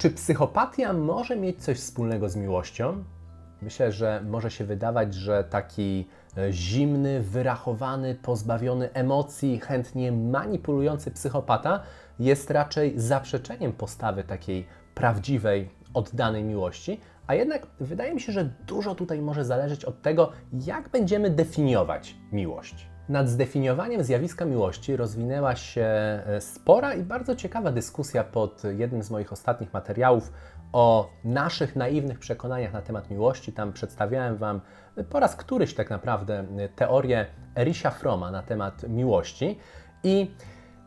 Czy psychopatia może mieć coś wspólnego z miłością? Myślę, że może się wydawać, że taki e, zimny, wyrachowany, pozbawiony emocji, chętnie manipulujący psychopata jest raczej zaprzeczeniem postawy takiej prawdziwej, oddanej miłości, a jednak wydaje mi się, że dużo tutaj może zależeć od tego, jak będziemy definiować miłość. Nad zdefiniowaniem zjawiska miłości rozwinęła się e, spora i bardzo ciekawa dyskusja pod jednym z moich ostatnich materiałów o naszych naiwnych przekonaniach na temat miłości. Tam przedstawiałem Wam po raz któryś tak naprawdę teorię Erisha Froma na temat miłości i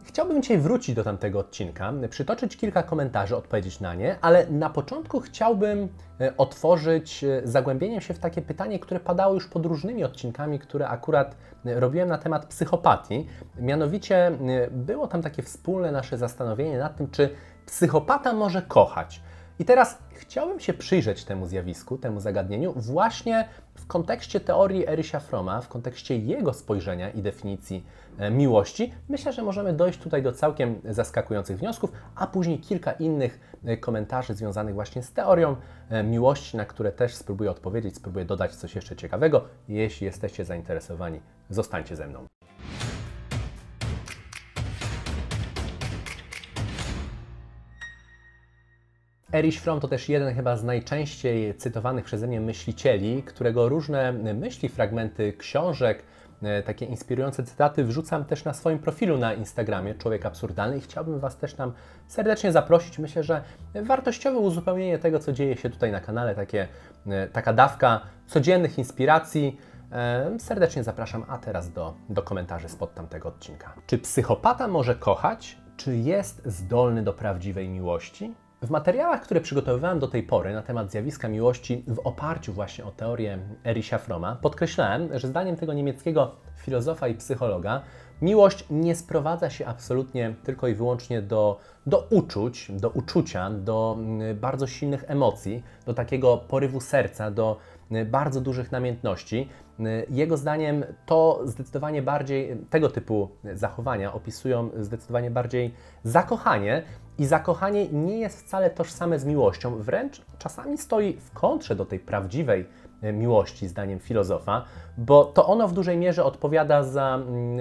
Chciałbym dzisiaj wrócić do tamtego odcinka, przytoczyć kilka komentarzy, odpowiedzieć na nie, ale na początku chciałbym e, otworzyć e, zagłębieniem się w takie pytanie, które padało już pod różnymi odcinkami, które akurat e, robiłem na temat psychopatii. Mianowicie było tam takie wspólne nasze zastanowienie nad tym, czy psychopata może kochać. I teraz chciałbym się przyjrzeć temu zjawisku, temu zagadnieniu właśnie w kontekście teorii Erysia Froma, w kontekście jego spojrzenia i definicji miłości. Myślę, że możemy dojść tutaj do całkiem zaskakujących wniosków, a później kilka innych e, komentarzy związanych właśnie z teorią e, miłości, na które też spróbuję odpowiedzieć, spróbuję dodać coś jeszcze ciekawego. Jeśli jesteście zainteresowani, zostańcie ze mną. Erich Fromm to też jeden chyba z najczęściej cytowanych przeze mnie myślicieli, którego różne myśli, fragmenty książek, e, takie inspirujące cytaty wrzucam też na swoim profilu na Instagramie Człowiek Absurdalny i chciałbym Was też tam serdecznie zaprosić. Myślę, że wartościowe uzupełnienie tego, co dzieje się tutaj na kanale, takie, e, taka dawka codziennych inspiracji. E, serdecznie zapraszam, a teraz do, do komentarzy spod tamtego odcinka. Czy psychopata może kochać? Czy jest zdolny do prawdziwej miłości? W materiałach, które przygotowywałem do tej pory na temat zjawiska miłości w oparciu właśnie o teorię Erisia Froma, podkreślałem, że zdaniem tego niemieckiego filozofa i psychologa, miłość nie sprowadza się absolutnie tylko i wyłącznie do, do uczuć, do uczucia, do mm, bardzo silnych emocji, do takiego porywu serca, do mm, bardzo dużych namiętności. Mm, jego zdaniem to zdecydowanie bardziej, tego typu zachowania opisują zdecydowanie bardziej zakochanie, i zakochanie nie jest wcale tożsame z miłością, wręcz czasami stoi w kontrze do tej prawdziwej e, miłości, zdaniem filozofa, bo to ono w dużej mierze odpowiada za mm,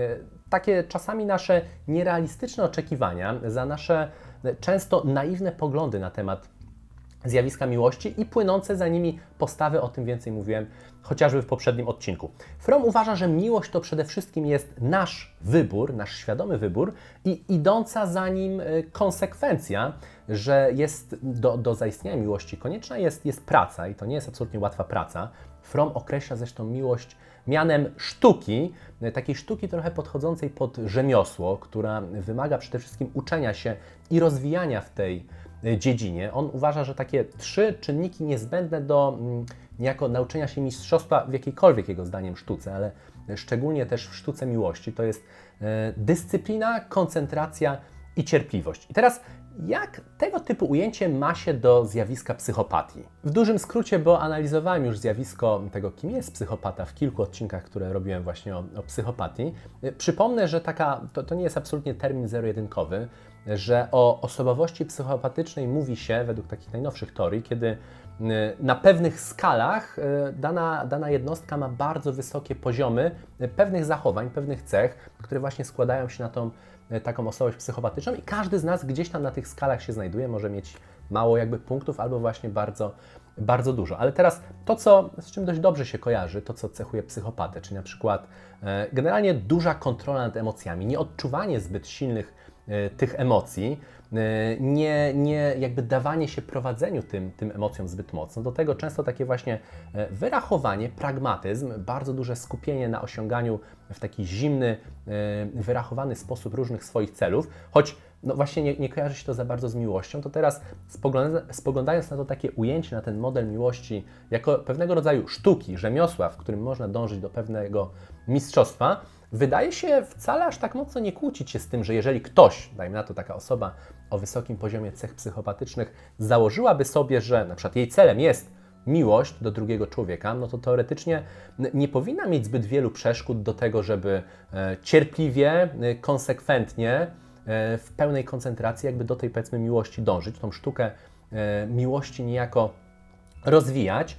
takie czasami nasze nierealistyczne oczekiwania, za nasze e, często naiwne poglądy na temat zjawiska miłości i płynące za nimi postawy, o tym więcej mówiłem chociażby w poprzednim odcinku. Fromm uważa, że miłość to przede wszystkim jest nasz wybór, nasz świadomy wybór i idąca za nim y, konsekwencja, że jest do, do zaistnienia miłości konieczna jest, jest praca i to nie jest absolutnie łatwa praca. Fromm określa zresztą miłość mianem sztuki, y, takiej sztuki trochę podchodzącej pod rzemiosło, która wymaga przede wszystkim uczenia się i rozwijania w tej dziedzinie. On uważa, że takie trzy czynniki niezbędne do mm, niejako nauczenia się mistrzostwa w jakiejkolwiek jego zdaniem sztuce, ale szczególnie też w sztuce miłości, to jest e, dyscyplina, koncentracja i cierpliwość. I teraz jak tego typu ujęcie ma się do zjawiska psychopatii? W dużym skrócie, bo analizowałem już zjawisko tego, kim jest psychopata w kilku odcinkach, które robiłem właśnie o, o psychopatii. E, przypomnę, że taka, to, to nie jest absolutnie termin zero-jedynkowy, że o osobowości psychopatycznej mówi się według takich najnowszych teorii, kiedy Y, na pewnych skalach y, dana, dana jednostka ma bardzo wysokie poziomy y, pewnych zachowań, pewnych cech, które właśnie składają się na tą taką osobowość psychopatyczną i każdy z nas gdzieś tam na tych skalach się znajduje, może mieć mało jakby punktów albo właśnie bardzo, bardzo dużo. Ale teraz to, co, z czym dość dobrze się kojarzy, to co cechuje psychopatę, czyli na przykład generalnie duża kontrola nad emocjami, nieodczuwanie zbyt silnych tych emocji, E, nie, nie jakby dawanie się prowadzeniu tym, tym emocjom zbyt mocno. Do tego często takie właśnie e, wyrachowanie, pragmatyzm, bardzo duże skupienie na osiąganiu w taki zimny, e, wyrachowany sposób różnych swoich celów, choć no właśnie nie, nie kojarzy się to za bardzo z miłością, to teraz spoglądając na to takie ujęcie, na ten model miłości jako pewnego rodzaju sztuki, rzemiosła, w którym można dążyć do pewnego mistrzostwa, wydaje się wcale aż tak mocno nie kłócić się z tym, że jeżeli ktoś, dajmy na to taka osoba o wysokim poziomie cech psychopatycznych, założyłaby sobie, że na przykład jej celem jest miłość do drugiego człowieka, no to teoretycznie nie powinna mieć zbyt wielu przeszkód do tego, żeby e, cierpliwie, e, konsekwentnie, e, w pełnej koncentracji, jakby do tej powiedzmy miłości dążyć, tą sztukę miłości niejako rozwijać.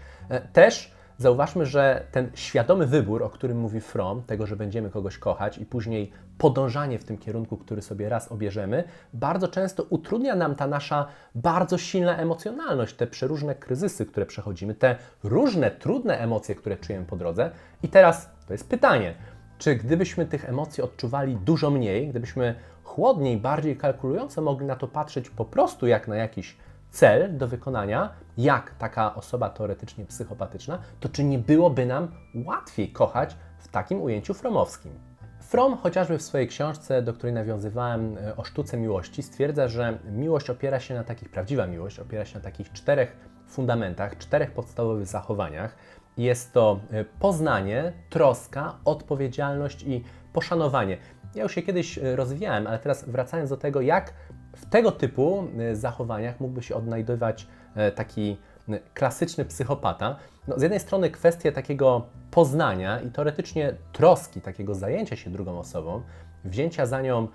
Też zauważmy, że ten świadomy wybór, o którym mówi Fromm, tego, że będziemy kogoś kochać i później podążanie w tym kierunku, który sobie raz obierzemy, bardzo często utrudnia nam ta nasza bardzo silna emocjonalność, te przeróżne kryzysy, które przechodzimy, te różne trudne emocje, które czujemy po drodze. I teraz to jest pytanie, czy gdybyśmy tych emocji odczuwali dużo mniej, gdybyśmy chłodniej, bardziej kalkulująco mogli na to patrzeć po prostu jak na jakiś cel do wykonania, jak taka osoba teoretycznie psychopatyczna, to czy nie byłoby nam łatwiej kochać w takim ujęciu fromowskim? Fromm, chociażby w swojej książce, do której nawiązywałem e, o sztuce miłości, stwierdza, że miłość opiera się na takich, prawdziwa miłość opiera się na takich czterech fundamentach, czterech podstawowych zachowaniach. Jest to e, poznanie, troska, odpowiedzialność i poszanowanie. Ja już się kiedyś e, rozwijałem, ale teraz wracając do tego, jak w tego typu e, zachowaniach mógłby się odnajdywać e, taki e, klasyczny psychopata. No, z jednej strony kwestie takiego poznania i teoretycznie troski, takiego zajęcia się drugą osobą, wzięcia za nią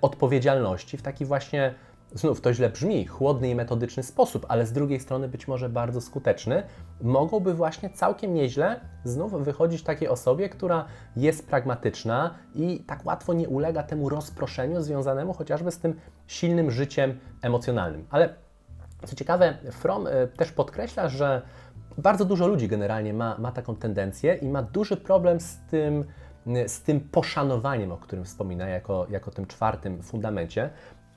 odpowiedzialności w taki właśnie, znów to źle brzmi, chłodny i metodyczny sposób, ale z drugiej strony być może bardzo skuteczny, mogłoby właśnie całkiem nieźle znów wychodzić takiej osobie, która jest pragmatyczna i tak łatwo nie ulega temu rozproszeniu związanemu chociażby z tym silnym życiem emocjonalnym. Ale co ciekawe, Fromm e, też podkreśla, że bardzo dużo ludzi generalnie ma, ma taką tendencję i ma duży problem z tym, e, z tym poszanowaniem, o którym wspomina jako, jako tym czwartym fundamencie.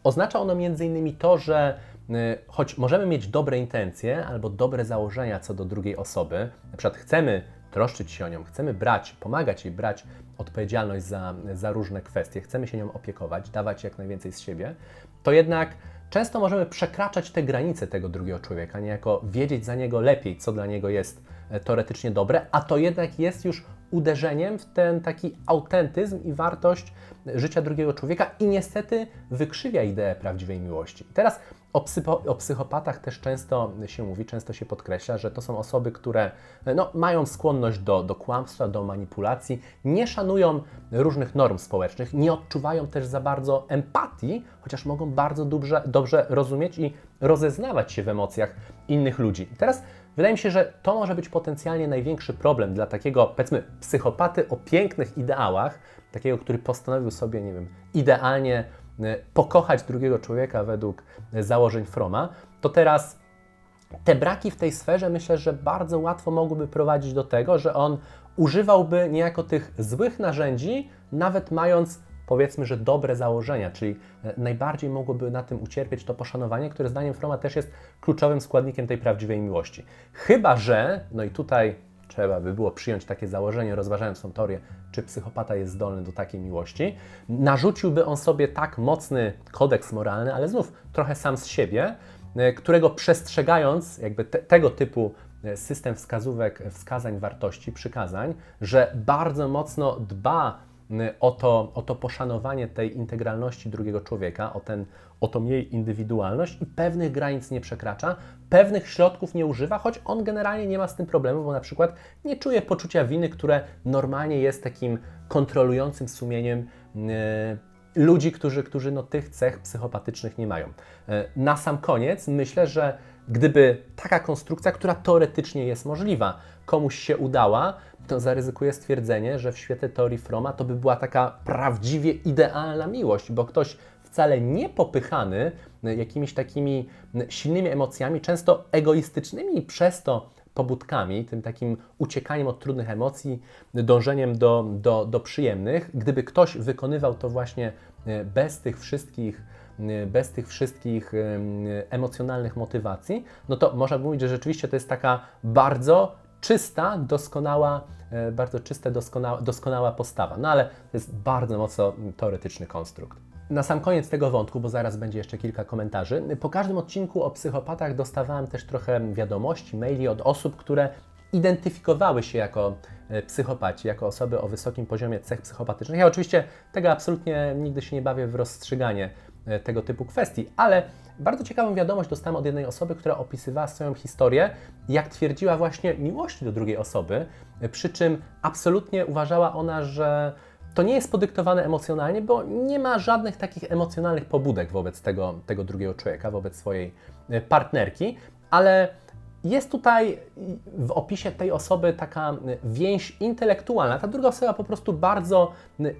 Oznacza ono innymi to, że y, choć możemy mieć dobre intencje albo dobre założenia co do drugiej osoby, na przykład chcemy troszczyć się o nią, chcemy brać, pomagać jej brać odpowiedzialność za, za różne kwestie, chcemy się nią opiekować, dawać jak najwięcej z siebie, to jednak często możemy przekraczać te granice tego drugiego człowieka, niejako wiedzieć za niego lepiej, co dla niego jest e, teoretycznie dobre, a to jednak jest już uderzeniem w ten taki autentyzm i wartość życia drugiego człowieka i niestety wykrzywia ideę prawdziwej miłości. Teraz o, o psychopatach też często się mówi, często się podkreśla, że to są osoby, które no, mają skłonność do, do kłamstwa, do manipulacji, nie szanują różnych norm społecznych, nie odczuwają też za bardzo empatii, chociaż mogą bardzo dobrze, dobrze rozumieć i rozeznawać się w emocjach innych ludzi. Teraz Wydaje mi się, że to może być potencjalnie największy problem dla takiego, powiedzmy, psychopaty o pięknych ideałach, takiego, który postanowił sobie, nie wiem, idealnie e, pokochać drugiego człowieka według e, założeń Froma, to teraz te braki w tej sferze myślę, że bardzo łatwo mogłyby prowadzić do tego, że on używałby niejako tych złych narzędzi, nawet mając powiedzmy, że dobre założenia, czyli e, najbardziej mogłoby na tym ucierpieć to poszanowanie, które zdaniem Froma też jest kluczowym składnikiem tej prawdziwej miłości. Chyba, że, no i tutaj trzeba by było przyjąć takie założenie, rozważając tą teorię, czy psychopata jest zdolny do takiej miłości, narzuciłby on sobie tak mocny kodeks moralny, ale znów trochę sam z siebie, e, którego przestrzegając jakby te, tego typu e, system wskazówek, wskazań, wartości, przykazań, że bardzo mocno dba o to, o to poszanowanie tej integralności drugiego człowieka, o, ten, o tą jej indywidualność i pewnych granic nie przekracza, pewnych środków nie używa, choć on generalnie nie ma z tym problemu, bo na przykład nie czuje poczucia winy, które normalnie jest takim kontrolującym sumieniem yy, ludzi, którzy, którzy no, tych cech psychopatycznych nie mają. Yy, na sam koniec myślę, że gdyby taka konstrukcja, która teoretycznie jest możliwa, komuś się udała, to zaryzykuję stwierdzenie, że w świetle teorii Froma to by była taka prawdziwie idealna miłość, bo ktoś wcale nie popychany jakimiś takimi silnymi emocjami, często egoistycznymi i przez to pobudkami, tym takim uciekaniem od trudnych emocji, dążeniem do, do, do przyjemnych, gdyby ktoś wykonywał to właśnie e, bez tych wszystkich bez tych wszystkich emocjonalnych motywacji, no to można mówić, że rzeczywiście to jest taka bardzo czysta, doskonała, e, bardzo czysta, doskonała, doskonała postawa. No ale to jest bardzo mocno teoretyczny konstrukt. Na sam koniec tego wątku, bo zaraz będzie jeszcze kilka komentarzy, po każdym odcinku o psychopatach dostawałem też trochę wiadomości, maili od osób, które identyfikowały się jako e, psychopaci, jako osoby o wysokim poziomie cech psychopatycznych. Ja oczywiście tego absolutnie nigdy się nie bawię w rozstrzyganie tego typu kwestii, ale bardzo ciekawą wiadomość dostałem od jednej osoby, która opisywała swoją historię, jak twierdziła właśnie miłości do drugiej osoby, przy czym absolutnie uważała ona, że to nie jest podyktowane emocjonalnie, bo nie ma żadnych takich emocjonalnych pobudek wobec tego, tego drugiego człowieka, wobec swojej e, partnerki, ale jest tutaj w opisie tej osoby taka więź intelektualna. Ta druga osoba po prostu bardzo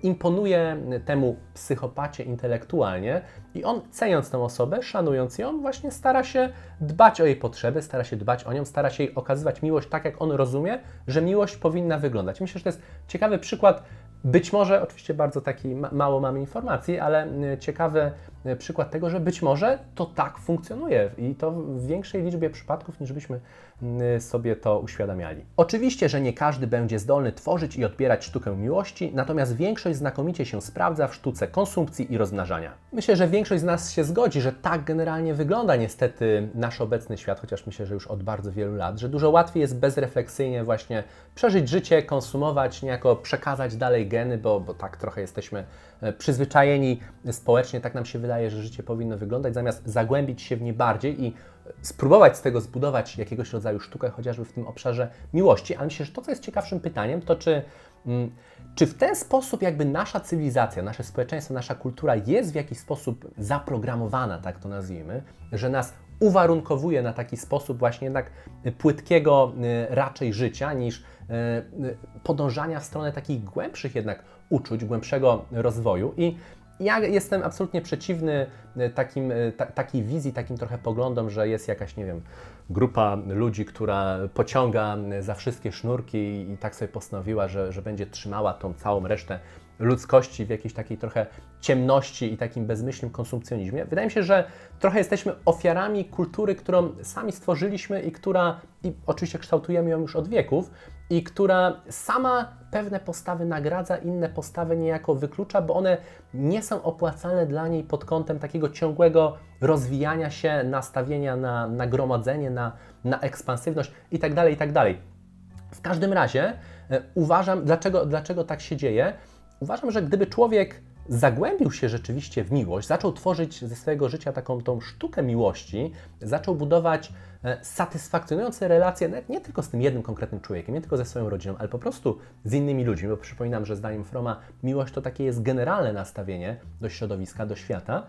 imponuje temu psychopacie intelektualnie i on, ceniąc tę osobę, szanując ją, właśnie stara się dbać o jej potrzeby, stara się dbać o nią, stara się jej okazywać miłość tak, jak on rozumie, że miłość powinna wyglądać. Myślę, że to jest ciekawy przykład być może, oczywiście bardzo taki mało mamy informacji, ale ciekawy przykład tego, że być może to tak funkcjonuje i to w większej liczbie przypadków niż byśmy sobie to uświadamiali. Oczywiście, że nie każdy będzie zdolny tworzyć i odbierać sztukę miłości, natomiast większość znakomicie się sprawdza w sztuce konsumpcji i rozmnażania. Myślę, że większość z nas się zgodzi, że tak generalnie wygląda niestety nasz obecny świat, chociaż myślę, że już od bardzo wielu lat, że dużo łatwiej jest bezrefleksyjnie właśnie przeżyć życie, konsumować, niejako przekazać dalej geny, bo, bo tak trochę jesteśmy e, przyzwyczajeni społecznie, tak nam się wydaje, że życie powinno wyglądać, zamiast zagłębić się w nie bardziej i spróbować z tego zbudować jakiegoś rodzaju sztukę, chociażby w tym obszarze miłości, ale myślę, że to, co jest ciekawszym pytaniem, to czy, mm, czy w ten sposób jakby nasza cywilizacja, nasze społeczeństwo, nasza kultura jest w jakiś sposób zaprogramowana, tak to nazwijmy, że nas uwarunkowuje na taki sposób właśnie jednak płytkiego y, raczej życia niż y, podążania w stronę takich głębszych jednak uczuć, głębszego rozwoju. I ja jestem absolutnie przeciwny e, takim, e, ta, takiej wizji, takim trochę poglądom, że jest jakaś, nie wiem, grupa ludzi, która pociąga za wszystkie sznurki i tak sobie postanowiła, że, że będzie trzymała tą całą resztę ludzkości w jakiejś takiej trochę ciemności i takim bezmyślnym konsumpcjonizmie. Wydaje mi się, że trochę jesteśmy ofiarami kultury, którą sami stworzyliśmy i która, i oczywiście kształtujemy ją już od wieków, i która sama pewne postawy nagradza, inne postawy niejako wyklucza, bo one nie są opłacalne dla niej pod kątem takiego ciągłego rozwijania się, nastawienia na nagromadzenie, na, na ekspansywność itd., tak itd. Tak w każdym razie e, uważam, dlaczego, dlaczego tak się dzieje, uważam, że gdyby człowiek zagłębił się rzeczywiście w miłość, zaczął tworzyć ze swojego życia taką tą sztukę miłości, zaczął budować e, satysfakcjonujące relacje nie tylko z tym jednym konkretnym człowiekiem, nie tylko ze swoją rodziną, ale po prostu z innymi ludźmi, bo przypominam, że zdaniem Froma miłość to takie jest generalne nastawienie do środowiska, do świata,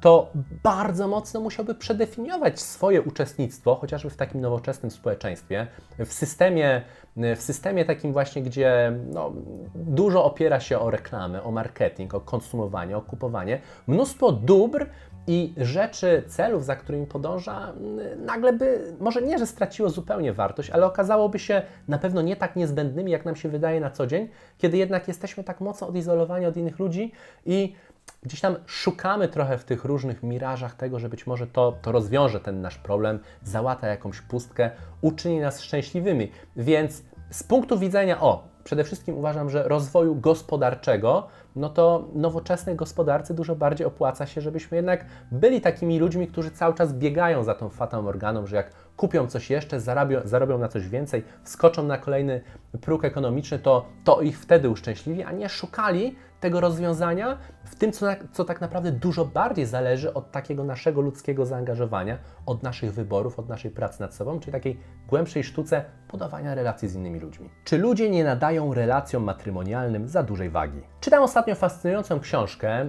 to bardzo mocno musiałby przedefiniować swoje uczestnictwo, chociażby w takim nowoczesnym społeczeństwie, w systemie, w systemie takim właśnie, gdzie no, dużo opiera się o reklamę, o marketing, o konsumowanie, o kupowanie. Mnóstwo dóbr i rzeczy, celów, za którymi podąża, nagle by, może nie, że straciło zupełnie wartość, ale okazałoby się na pewno nie tak niezbędnymi, jak nam się wydaje na co dzień, kiedy jednak jesteśmy tak mocno odizolowani od innych ludzi i gdzieś tam szukamy trochę w tych różnych mirażach tego, że być może to, to rozwiąże ten nasz problem, załata jakąś pustkę, uczyni nas szczęśliwymi. Więc z punktu widzenia, o, przede wszystkim uważam, że rozwoju gospodarczego, no to nowoczesnej gospodarce dużo bardziej opłaca się, żebyśmy jednak byli takimi ludźmi, którzy cały czas biegają za tą fatą organą, że jak kupią coś jeszcze, zarobią, zarobią na coś więcej, wskoczą na kolejny próg ekonomiczny, to, to ich wtedy uszczęśliwi, a nie szukali tego rozwiązania w tym, co, co tak naprawdę dużo bardziej zależy od takiego naszego ludzkiego zaangażowania, od naszych wyborów, od naszej pracy nad sobą, czyli takiej głębszej sztuce podawania relacji z innymi ludźmi. Czy ludzie nie nadają relacjom matrymonialnym za dużej wagi? Czytam ostatnio fascynującą książkę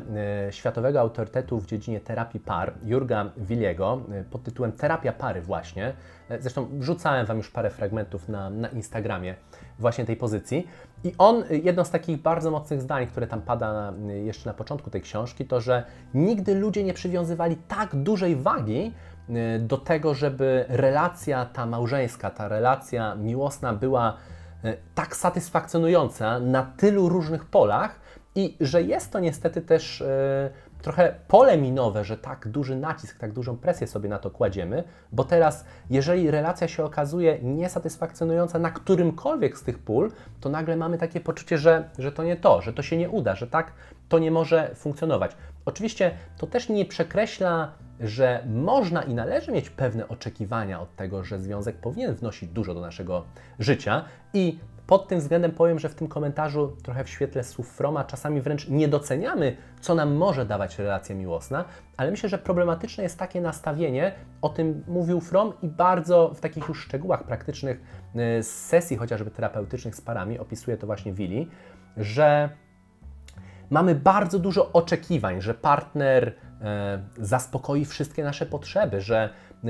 y, światowego autorytetu w dziedzinie terapii par, Jurga Williego, y, pod tytułem Terapia pary właśnie. Y, zresztą wrzucałem Wam już parę fragmentów na, na Instagramie właśnie tej pozycji. I on, jedno z takich bardzo mocnych zdań, które tam pada na, jeszcze na początku tej książki, to że nigdy ludzie nie przywiązywali tak dużej wagi y, do tego, żeby relacja ta małżeńska, ta relacja miłosna była y, tak satysfakcjonująca na tylu różnych polach i że jest to niestety też y, trochę pole minowe, że tak duży nacisk, tak dużą presję sobie na to kładziemy, bo teraz, jeżeli relacja się okazuje niesatysfakcjonująca na którymkolwiek z tych pól, to nagle mamy takie poczucie, że, że to nie to, że to się nie uda, że tak to nie może funkcjonować. Oczywiście to też nie przekreśla, że można i należy mieć pewne oczekiwania od tego, że związek powinien wnosić dużo do naszego życia i pod tym względem powiem, że w tym komentarzu, trochę w świetle słów Froma, czasami wręcz nie doceniamy, co nam może dawać relacja miłosna, ale myślę, że problematyczne jest takie nastawienie, o tym mówił From i bardzo w takich już szczegółach praktycznych z y, sesji chociażby terapeutycznych z parami, opisuje to właśnie Willi, że mamy bardzo dużo oczekiwań, że partner e, zaspokoi wszystkie nasze potrzeby, że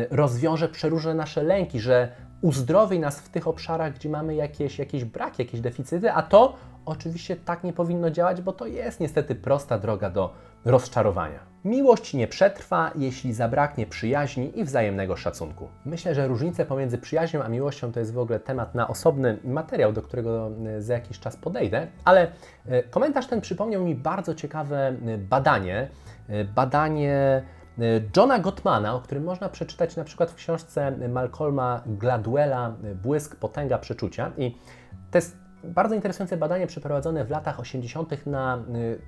rozwiąże przeróżne nasze lęki, że uzdrowi nas w tych obszarach, gdzie mamy jakieś, jakieś braki, jakieś deficyty, a to oczywiście tak nie powinno działać, bo to jest niestety prosta droga do rozczarowania. Miłość nie przetrwa, jeśli zabraknie przyjaźni i wzajemnego szacunku. Myślę, że różnice pomiędzy przyjaźnią a miłością to jest w ogóle temat na osobny materiał, do którego e, za jakiś czas podejdę, ale e, komentarz ten przypomniał mi bardzo ciekawe e, badanie. Badanie Johna Gottmana, o którym można przeczytać na przykład w książce Malcolma Gladwella Błysk, potęga przeczucia. I to jest bardzo interesujące badanie przeprowadzone w latach 80. na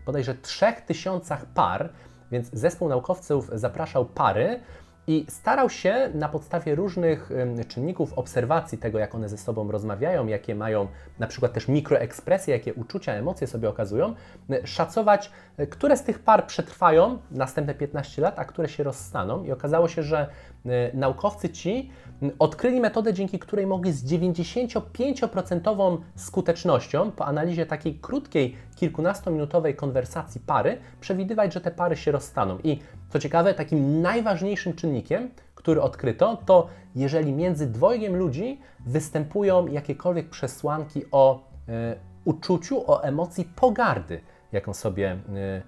bodajże 3000 par, więc zespół naukowców zapraszał pary i starał się na podstawie różnych czynników obserwacji tego, jak one ze sobą rozmawiają, jakie mają na przykład też mikroekspresje, jakie uczucia, emocje sobie okazują, szacować, e, które z tych par przetrwają następne 15 lat, a które się rozstaną. I okazało się, że e, naukowcy ci odkryli metodę, dzięki której mogli z 95% skutecznością po analizie takiej krótkiej, kilkunastominutowej konwersacji pary przewidywać, że te pary się rozstaną. I co ciekawe, takim najważniejszym czynnikiem, który odkryto, to jeżeli między dwojgiem ludzi występują jakiekolwiek przesłanki o e, uczuciu, o emocji pogardy, jaką sobie, e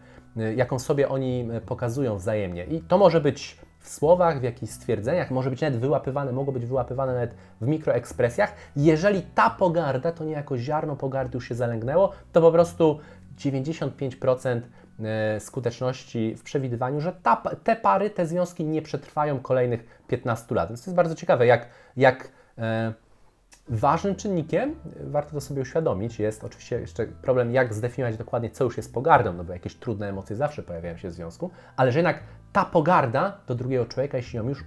jaką sobie oni pokazują wzajemnie. I to może być w słowach, w jakichś stwierdzeniach, może być nawet wyłapywane, mogło być wyłapywane nawet w mikroekspresjach. Jeżeli ta pogarda, to niejako ziarno pogardy już się zalęgnęło, to po prostu 95% e, skuteczności w przewidywaniu, że ta, te pary, te związki nie przetrwają kolejnych 15 lat. Więc to jest bardzo ciekawe, jak, jak e, ważnym czynnikiem, warto to sobie uświadomić, jest oczywiście jeszcze problem, jak zdefiniować dokładnie, co już jest pogardą, no bo jakieś trudne emocje zawsze pojawiają się w związku, ale że jednak ta pogarda do drugiego człowieka, jeśli ją już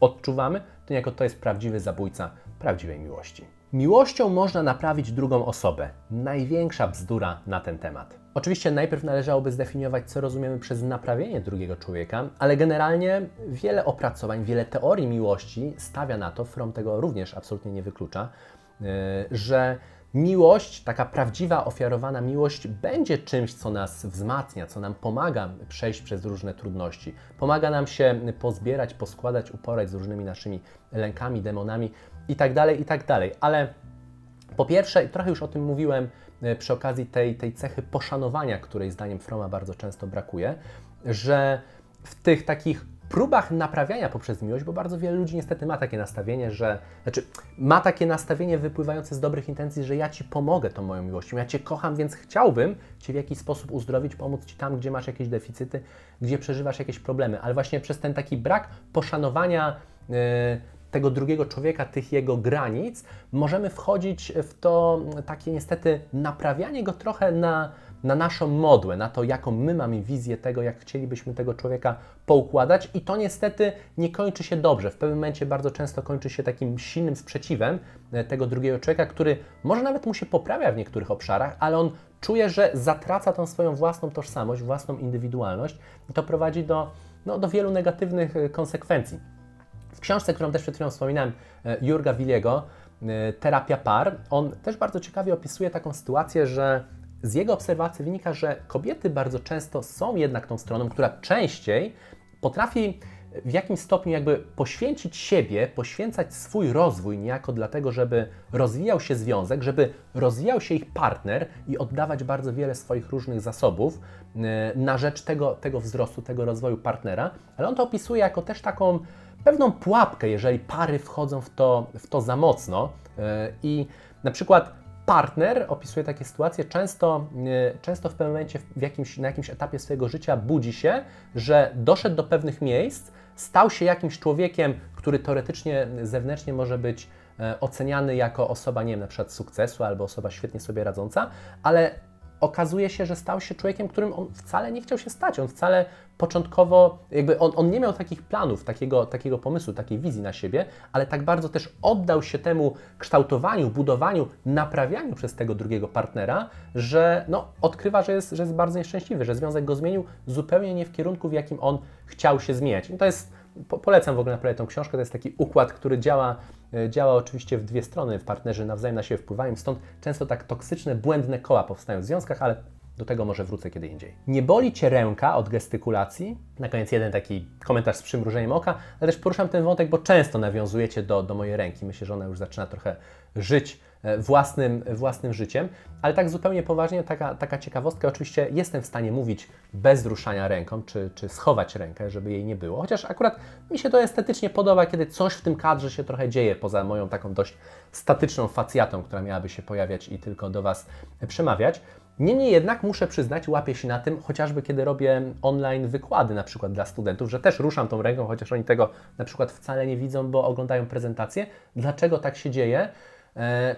odczuwamy, to niejako to jest prawdziwy zabójca prawdziwej miłości. Miłością można naprawić drugą osobę. Największa bzdura na ten temat. Oczywiście najpierw należałoby zdefiniować, co rozumiemy przez naprawienie drugiego człowieka, ale generalnie wiele opracowań, wiele teorii miłości stawia na to, From tego również absolutnie nie wyklucza, yy, że miłość, taka prawdziwa, ofiarowana miłość, będzie czymś, co nas wzmacnia, co nam pomaga przejść przez różne trudności. Pomaga nam się pozbierać, poskładać, uporać z różnymi naszymi lękami, demonami itd., tak itd. Tak Ale po pierwsze, i trochę już o tym mówiłem e, przy okazji tej, tej cechy poszanowania, której zdaniem Froma bardzo często brakuje, że w tych takich próbach naprawiania poprzez miłość, bo bardzo wiele ludzi niestety ma takie nastawienie, że, znaczy ma takie nastawienie wypływające z dobrych intencji, że ja Ci pomogę tą moją miłością, ja Cię kocham, więc chciałbym Cię w jakiś sposób uzdrowić, pomóc Ci tam, gdzie masz jakieś deficyty, gdzie przeżywasz jakieś problemy, ale właśnie przez ten taki brak poszanowania yy, tego drugiego człowieka, tych jego granic, możemy wchodzić w to takie niestety naprawianie go trochę na na naszą modłę, na to, jaką my mamy wizję tego, jak chcielibyśmy tego człowieka poukładać, i to niestety nie kończy się dobrze. W pewnym momencie bardzo często kończy się takim silnym sprzeciwem e, tego drugiego człowieka, który może nawet mu się poprawia w niektórych obszarach, ale on czuje, że zatraca tą swoją własną tożsamość, własną indywidualność, i to prowadzi do, no, do wielu negatywnych e, konsekwencji. Książce, którą też przed chwilą wspominałem, e, Jurga Wiliego, Terapia par, on też bardzo ciekawie opisuje taką sytuację, że z jego obserwacji wynika, że kobiety bardzo często są jednak tą stroną, która częściej potrafi w jakimś stopniu jakby poświęcić siebie, poświęcać swój rozwój niejako dlatego, żeby rozwijał się związek, żeby rozwijał się ich partner i oddawać bardzo wiele swoich różnych zasobów. e, na rzecz tego, tego wzrostu, tego rozwoju partnera, ale on to opisuje jako też taką pewną pułapkę, jeżeli pary wchodzą w to, w to za mocno. E, i na przykład partner opisuje takie sytuacje, często, często w pewnym momencie, w jakimś, na jakimś etapie swojego życia budzi się, że doszedł do pewnych miejsc, stał się jakimś człowiekiem, który teoretycznie zewnętrznie może być oceniany jako osoba, nie wiem, na przykład sukcesu albo osoba świetnie sobie radząca, ale okazuje się, że stał się człowiekiem, którym on wcale nie chciał się stać. On wcale początkowo, jakby on, on nie miał takich planów, takiego, takiego pomysłu, takiej wizji na siebie, ale tak bardzo też oddał się temu kształtowaniu, budowaniu, naprawianiu przez tego drugiego partnera, że no, odkrywa, że jest, że jest bardzo nieszczęśliwy, że związek go zmienił zupełnie nie w kierunku, w jakim on chciał się zmieniać. I to jest, po, polecam w ogóle naprawdę tą książkę, to jest taki układ, który działa działa oczywiście w dwie strony, w partnerzy nawzajem na siebie wpływają, stąd często tak toksyczne, błędne koła powstają w związkach, ale do tego może wrócę kiedy indziej. Nie boli Cię ręka od gestykulacji? Na koniec jeden taki komentarz z przymrużeniem oka, ale też poruszam ten wątek, bo często nawiązujecie do, do mojej ręki. Myślę, że ona już zaczyna trochę żyć e, własnym, własnym życiem, ale tak zupełnie poważnie, taka, taka ciekawostka, oczywiście jestem w stanie mówić bez ruszania ręką, czy, czy schować rękę, żeby jej nie było, chociaż akurat mi się to estetycznie podoba, kiedy coś w tym kadrze się trochę dzieje, poza moją taką dość statyczną facjatą, która miałaby się pojawiać i tylko do Was przemawiać. Niemniej jednak muszę przyznać, łapię się na tym, chociażby kiedy robię online wykłady, na przykład dla studentów, że też ruszam tą ręką, chociaż oni tego na przykład wcale nie widzą, bo oglądają prezentację. Dlaczego tak się dzieje? E,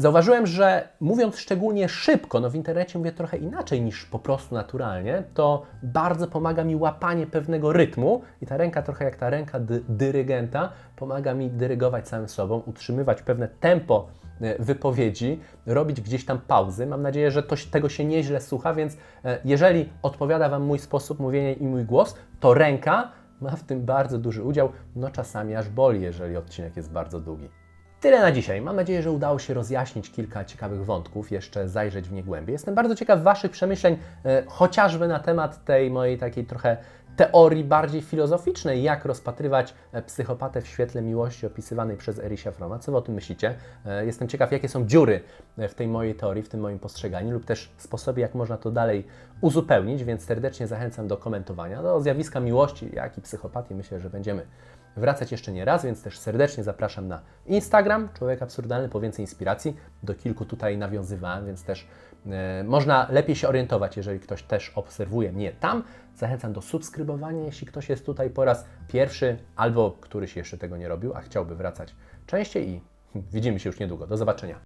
Zauważyłem, że mówiąc szczególnie szybko, no w internecie mówię trochę inaczej niż po prostu naturalnie, to bardzo pomaga mi łapanie pewnego rytmu i ta ręka trochę jak ta ręka dy dyrygenta pomaga mi dyrygować samym sobą, utrzymywać pewne tempo e, wypowiedzi, robić gdzieś tam pauzy. Mam nadzieję, że to, tego się nieźle słucha, więc e, jeżeli odpowiada Wam mój sposób mówienia i mój głos, to ręka ma w tym bardzo duży udział, no czasami aż boli, jeżeli odcinek jest bardzo długi. Tyle na dzisiaj. Mam nadzieję, że udało się rozjaśnić kilka ciekawych wątków, jeszcze zajrzeć w nie głębiej. Jestem bardzo ciekaw Waszych przemyśleń, e, chociażby na temat tej mojej takiej trochę teorii bardziej filozoficznej, jak rozpatrywać e, psychopatę w świetle miłości opisywanej przez Erisia Froma. Co Wy o tym myślicie? E, Jestem ciekaw, jakie są dziury e, w tej mojej teorii, w tym moim postrzeganiu, lub też sposoby, jak można to dalej uzupełnić, więc serdecznie zachęcam do komentowania. Do zjawiska miłości, jak i psychopatii myślę, że będziemy wracać jeszcze nie raz, więc też serdecznie zapraszam na Instagram Człowiek Absurdalny po więcej inspiracji. Do kilku tutaj nawiązywałem, więc też e, można lepiej się orientować, jeżeli ktoś też obserwuje mnie tam. Zachęcam do subskrybowania, jeśli ktoś jest tutaj po raz pierwszy albo któryś jeszcze tego nie robił, a chciałby wracać częściej i widzimy się już niedługo. Do zobaczenia.